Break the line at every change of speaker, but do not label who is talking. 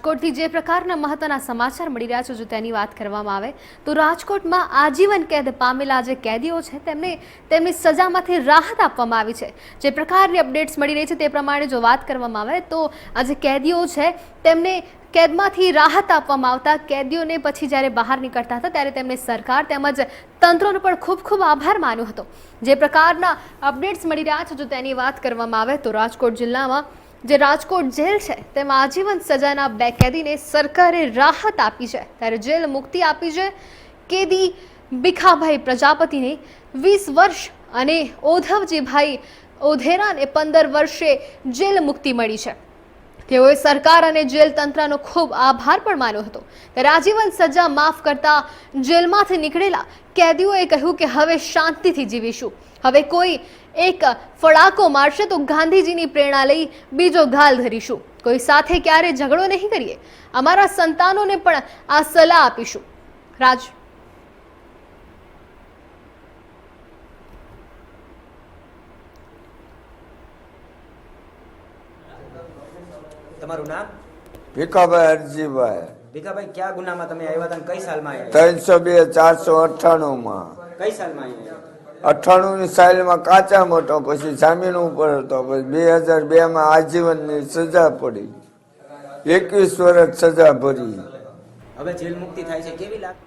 રાજકોટથી જે પ્રકારના મહત્વના સમાચાર મળી રહ્યા છે, જો તેની વાત કરવામાં આવે, તો રાજકોટમાં આજીવન કેદ પામેલા જે કેદીઓ છે, તેમને તેમની સજામાંથી રાહત આપવામાં આવી છે. જે પ્રકારની અપડેટ્સ મળી રહી છે, તે પ્રમાણે જો વાત કરવામાં આવે, તો આ જે કેદીઓ છે, તેમને કેદમાંથી રાહત આપવામાં આવતા, કેદીઓને પછી જ્યારે બહાર નીકળતા હતા, ત્યારે તેમને સરકાર તેમજ તંત્રનો પણ ખૂબ ખૂબ આભાર માન્યો હતો. જે પ્રકારના અપડેટ્સ મળી રહ્યા છે, જો તેની વાત કરવામાં આવે, તો રાજકોટ જિલ્લામાં જે રાજકોટ જેલ છે, તેમાં આજીવન સજાના બે કેદીને સરકારે રાહત આપી છે. ત્યારે જેલ મુક્તિ આપી છે કેદી ભીખાભાઈ પ્રજાપતિને વીસ વર્ષ અને ઓધવજીભાઈ ઓધેરાને પંદર વર્ષે જેલ મુક્તિ મળી છે. તેઓએ સરકાર અને જેલ તંત્રનો ખૂબ આભાર પણ માન્યો હતો. ત્યારે આજીવન સજા માફ કરતા જેલમાંથી નીકળેલા કેદીઓએ કહ્યું કે હવે શાંતિથી જીવીશું. હવે કોઈ એક ફડાકો મારશે તો ગાંધીજીની પ્રેરણા લઈ બીજો ગાલ ધરીશું. કોઈ સાથે ક્યારે ઝઘડો નહીં કરીએ. અમારા સંતાનોને પણ આ સલાહ આપીશું. રાજ
તમારું નામ?
ભીખાભાઈ હરજીભાઈ.
ભીખાભાઈ કયા ગુનામાં તમે આવ્યા હતા કઈ સાલમાં આવ્યા
ત્રણસો બે ચારસો અઠ્ઠાણું માં
કઈ સાલમાં આવ્યા
અઠ્ઠાણું ની સાલમાં કાચા મોટો પછી જામીન ઉપર હતો પછી બે હજાર બે માં આજીવનની સજા પડી. એકવીસ વર્ષ સજા ભરી.
હવે જેલ મુક્તિ થાય છે કેવી લાગે